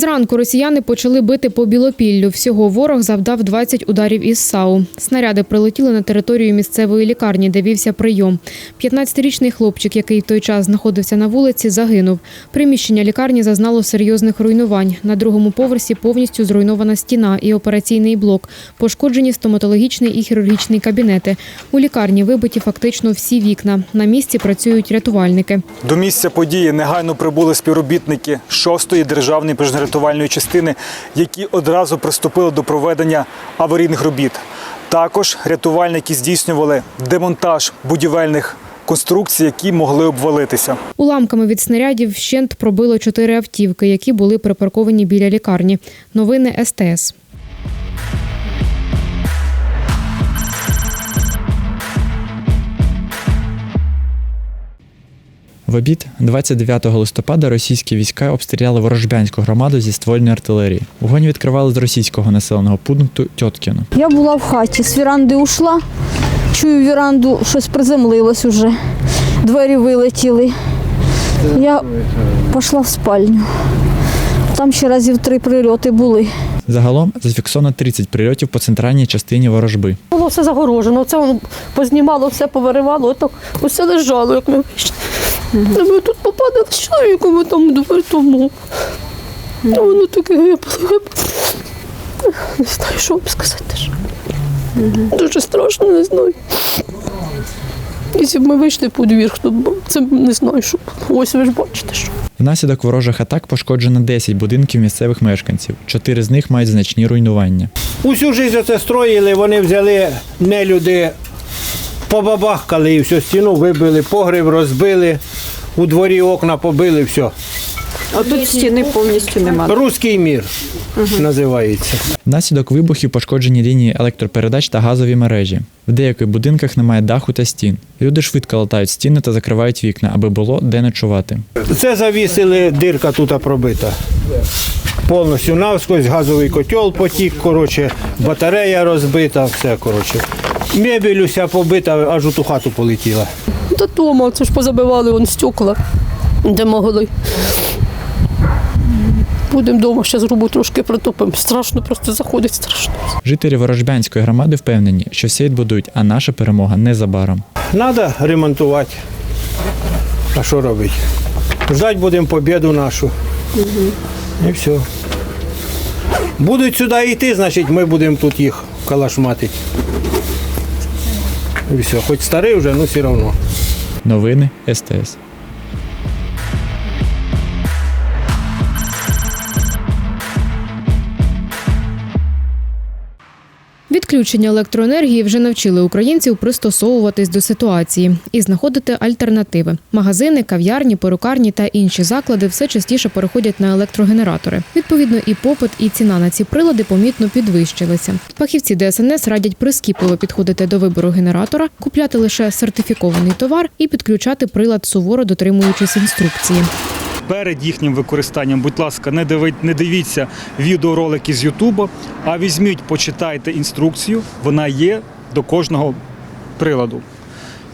Зранку росіяни почали бити по Білопіллю. Всього ворог завдав 20 ударів із САУ. Снаряди прилетіли на територію місцевої лікарні, де вівся прийом. 15-річний хлопчик, який в той час знаходився на вулиці, загинув. Приміщення лікарні зазнало серйозних руйнувань. На другому поверсі повністю зруйнована стіна і операційний блок. Пошкоджені стоматологічний і хірургічний кабінети. У лікарні вибиті фактично всі вікна. На місці працюють рятувальники. До місця події негайно прибули співробітники 6-ї державної пожежно-рятувальної частини, які одразу приступили до проведення аварійних робіт. Також рятувальники здійснювали демонтаж будівельних конструкцій, які могли обвалитися. Уламками від снарядів вщент пробило чотири автівки, які були припарковані біля лікарні. Новини СТС. В обід 29 листопада російські війська обстріляли ворожбянську громаду зі ствольної артилерії. Вогонь відкривали з російського населеного пункту Тьоткіно. Я була в хаті, з віранди ушла, чую віранду, щось приземлилось уже, двері вилетіли. Я пішла в спальню. Там ще разів три прильоти були. Загалом зафіксовано 30 прильотів по центральній частині ворожби. Було все загорожено, це воно познімало, все повиривало, отак усе лежало, як ми Та Ми тут попадали з чоловіком там двері тому. А воно таке гибло, гибло. Не знаю, що вам сказати. теж. Дуже страшно, не знаю. Якщо б ми вийшли по двір, то б це не знаю, що. Ось ви ж бачите, що. Внаслідок ворожих атак пошкоджено 10 будинків місцевих мешканців. Чотири з них мають значні руйнування. Усю життя це строїли, вони взяли нелюди, побабахкали і всю стіну вибили, погріб розбили, у дворі окна побили, все. А тут стіни повністю немає. Руський мір називається. Внаслідок вибухів пошкоджені лінії електропередач та газові мережі. В деяких будинках немає даху та стін. Люди швидко латають стіни та закривають вікна, аби було де ночувати. Це завісили, дирка тут пробита. Повністю навскось, газовий котел потік, коротше, батарея розбита, все коротше. Мебель уся побита, аж у ту хату полетіла. Та дома, це ж позабивали вон стекла, де могли. Будемо вдома, ще зробу трошки притопимо. Страшно, просто заходить страшно. Жителі Ворожбянської громади впевнені, що все відбудують, а наша перемога незабаром. Треба ремонтувати. А що робити? Ждать будемо побіду нашу. І все. Будуть сюди йти, значить ми будемо тут їх калашматити. Все. Хоч старий вже, ну все одно. Новини СТС. Відключення електроенергії вже навчили українців пристосовуватись до ситуації і знаходити альтернативи. Магазини, кав'ярні, перукарні та інші заклади все частіше переходять на електрогенератори. Відповідно, і попит, і ціна на ці прилади помітно підвищилися. Фахівці ДСНС радять прискіпливо підходити до вибору генератора, купляти лише сертифікований товар і підключати прилад суворо дотримуючись інструкції. Перед їхнім використанням, будь ласка, не дивіть, не дивіться відеоролики з Ютуба, а візьміть, почитайте інструкцію. Вона є до кожного приладу.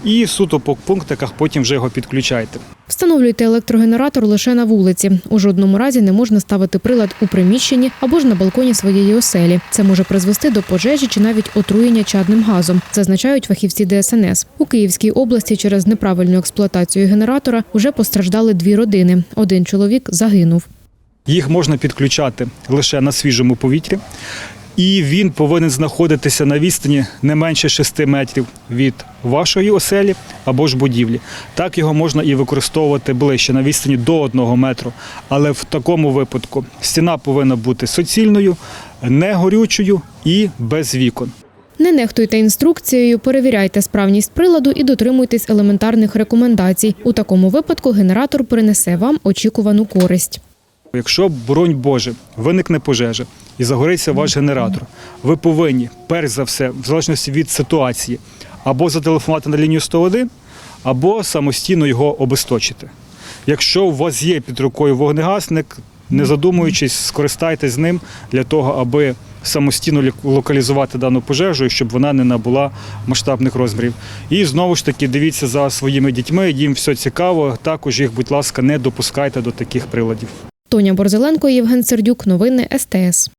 І суто по пунктиках потім вже його підключайте. Встановлюйте електрогенератор лише на вулиці. У жодному разі не можна ставити прилад у приміщенні або ж на балконі своєї оселі. Це може призвести до пожежі чи навіть отруєння чадним газом, зазначають фахівці ДСНС. У Київській області через неправильну експлуатацію генератора вже постраждали дві родини. Один чоловік загинув. Їх можна підключати лише на свіжому повітрі, і він повинен знаходитися на відстані не менше 6 метрів від вашої оселі або ж будівлі. Так його можна і використовувати ближче на відстані до 1 метру. Але в такому випадку стіна повинна бути суцільною, не горючою і без вікон. Не нехтуйте інструкцією, перевіряйте справність приладу і дотримуйтесь елементарних рекомендацій. У такому випадку генератор принесе вам очікувану користь. Якщо, боронь Боже, виникне пожежа і загориться ваш генератор, ви повинні, перш за все, в залежності від ситуації, або зателефонувати на лінію 101, або самостійно його обесточити. Якщо у вас є під рукою вогнегасник, не задумуючись, скористайтесь ним для того, аби самостійно локалізувати дану пожежу, і щоб вона не набула масштабних розмірів. І знову ж таки дивіться за своїми дітьми, їм все цікаво. Також їх, будь ласка, не допускайте до таких приладів. Тоня Борзеленко, Євген Сердюк. Новини СТС.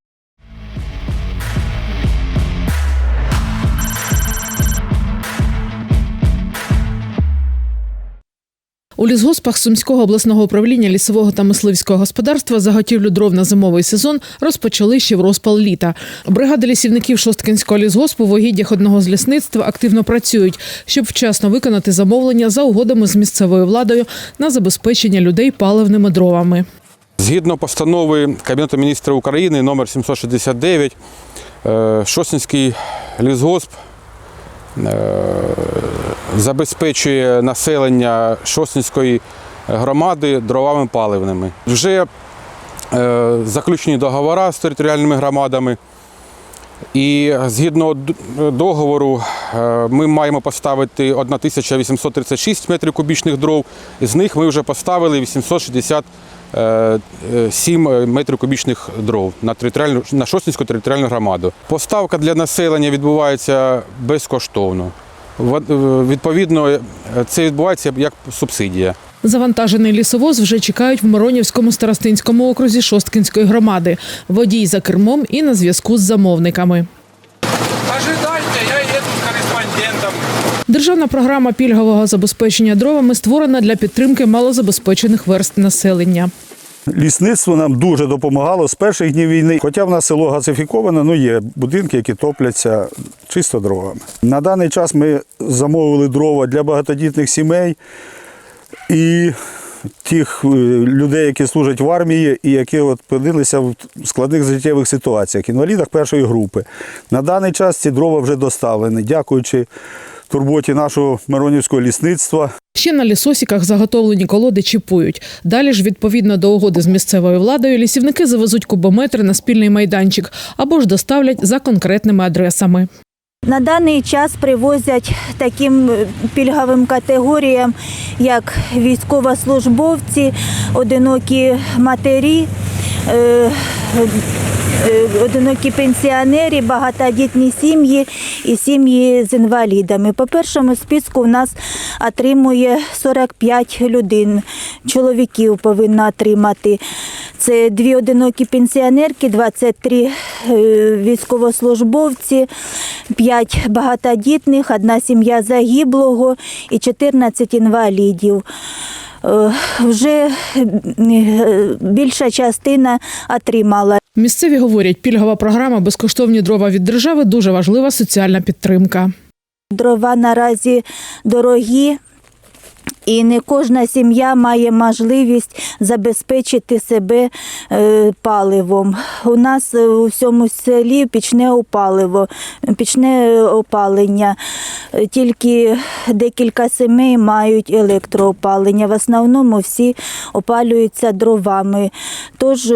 У лісгоспах Сумського обласного управління лісового та мисливського господарства заготівлю дров на зимовий сезон розпочали ще в розпал літа. Бригади лісівників Шосткинського лісгоспу в угіддях одного з лісництва активно працюють, щоб вчасно виконати замовлення за угодами з місцевою владою на забезпечення людей паливними дровами. Згідно постанови Кабінету міністрів України номер 769, е, Шосінський лісгосп е, забезпечує населення Шосінської громади дровами паливними. Вже е, заключені договори з територіальними громадами. І згідно договору ми маємо поставити 1836 метрів кубічних дров, з них ми вже поставили 867 метрів кубічних дров на територіальну на Шостинську територіальну громаду. Поставка для населення відбувається безкоштовно. Е, Відповідно, е, це відбувається як субсидія. Завантажений лісовоз вже чекають в Миронівському старостинському окрузі Шосткинської громади. Водій за кермом і на зв'язку з замовниками. Державна програма пільгового забезпечення дровами створена для підтримки малозабезпечених верст населення. Лісництво нам дуже допомагало з перших днів війни. Хоча в нас село газифіковане, ну є будинки, які топляться чисто дровами. На даний час ми замовили дрова для багатодітних сімей і тих е, людей, які служать в армії і які от опинилися в складних життєвих ситуаціях, інвалідах першої групи. На даний час ці дрова вже доставлені, дякуючи турботі нашого Миронівського лісництва. Ще на лісосіках заготовлені колоди чіпують. Далі ж, відповідно до угоди з місцевою владою, лісівники завезуть кубометри на спільний майданчик або ж доставлять за конкретними адресами. На даний час привозять таким е, пільговим категоріям, як військовослужбовці, одинокі матері, одинокі пенсіонери, багатодітні сім'ї і сім'ї з інвалідами. По першому списку у нас отримує 45 людей. Чоловіків повинна отримати. Це дві одинокі пенсіонерки, 23 е, військовослужбовці, 5 багатодітних, одна сім'я загиблого і 14 інвалідів. Е, Вже е, більша частина отримала. Місцеві говорять, пільгова програма безкоштовні дрова від держави дуже важлива соціальна підтримка. Дрова наразі дорогі, і не кожна сім'я має можливість забезпечити себе е, паливом. У нас е, у всьому селі пічне опаливо, пічне опалення. Е, Тільки декілька сімей мають електроопалення. В основному всі опалюються дровами. Тож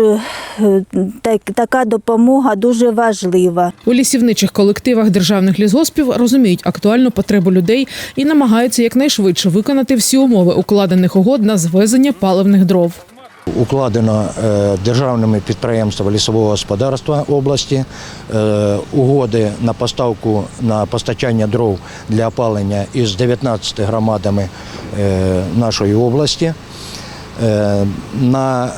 так, така допомога дуже важлива. У лісівничих колективах державних лісгоспів розуміють актуальну потребу людей і намагаються якнайшвидше виконати всі умови укладених угод на звезення паливних дров. укладено е, державними підприємствами лісового господарства області е, угоди на поставку на постачання дров для опалення із 19 громадами е, нашої області на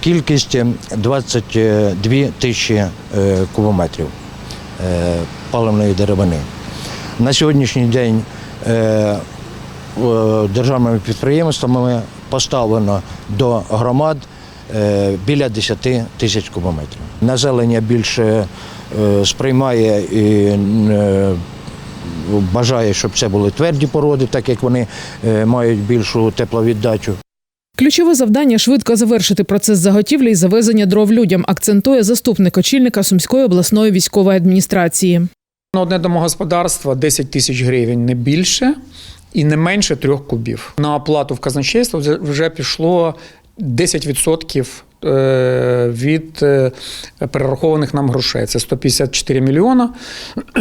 кількість 22 тисячі кубометрів паливної деревини. На сьогоднішній день державними підприємствами поставлено до громад е, біля 10 тисяч кубометрів. Населення більше е, сприймає і е, бажає, щоб це були тверді породи, так як вони е, мають більшу тепловіддачу. Ключове завдання швидко завершити процес заготівлі і завезення дров людям, акцентує заступник очільника Сумської обласної військової адміністрації. На одне домогосподарство 10 тисяч гривень, не більше і не менше трьох кубів. На оплату в казначейство вже- пішло 10% е, від е, перерахованих нам грошей. Це 154 мільйона,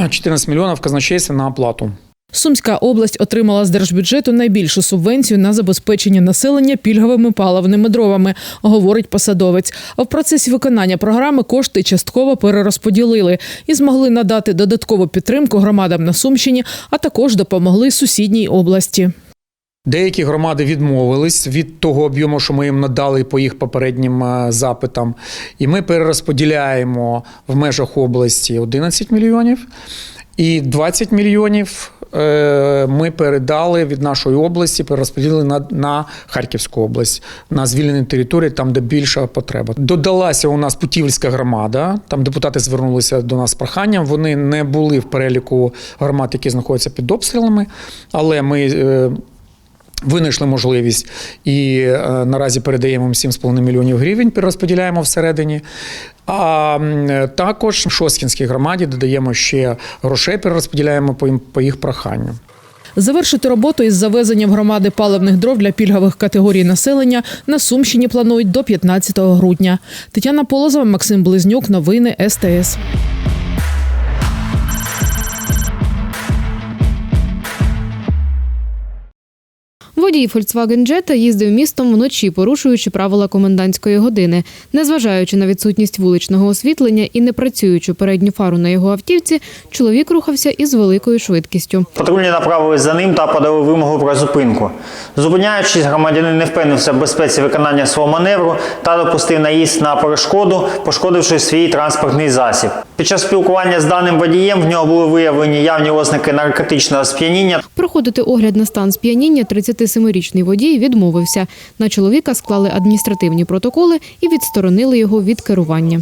14 мільйонів в казначействі на оплату. Сумська область отримала з держбюджету найбільшу субвенцію на забезпечення населення пільговими паливними дровами, говорить посадовець. А в процесі виконання програми кошти частково перерозподілили і змогли надати додаткову підтримку громадам на Сумщині, а також допомогли сусідній області. Деякі громади відмовились від того об'єму, що ми їм надали по їх попереднім е, запитам. І ми перерозподіляємо в межах області 11 мільйонів. І 20 мільйонів е, ми передали від нашої області, перерозподілили на, на Харківську область, на звільнені території, там, де більша потреба. Додалася у нас Путівська громада. Там депутати звернулися до нас з проханням. Вони не були в переліку громад, які знаходяться під обстрілами, але ми. Винайшли можливість і е, наразі передаємо 7,5 мільйонів гривень, перерозподіляємо всередині. А також Шосткінській громаді додаємо ще грошей, перерозподіляємо по, по їх проханню. Завершити роботу із завезенням громади паливних дров для пільгових категорій населення на Сумщині планують до 15 грудня. Тетяна Полозова, Максим Близнюк. Новини СТС. Водій Volkswagen Jetta їздив містом вночі, порушуючи правила комендантської години. Незважаючи на відсутність вуличного освітлення і не працюючи передню фару на його автівці, чоловік рухався із великою швидкістю. Патрульні направились за ним та подали вимогу про зупинку. Зупиняючись, громадянин не впевнився в безпеці виконання свого маневру та допустив наїзд на перешкоду, пошкодивши свій транспортний засіб. Під час спілкування з даним водієм в нього були виявлені явні ознаки наркотичного сп'яніння. Проходити огляд на стан сп'яніння 37-річний водій відмовився. На чоловіка склали адміністративні протоколи і відсторонили його від керування.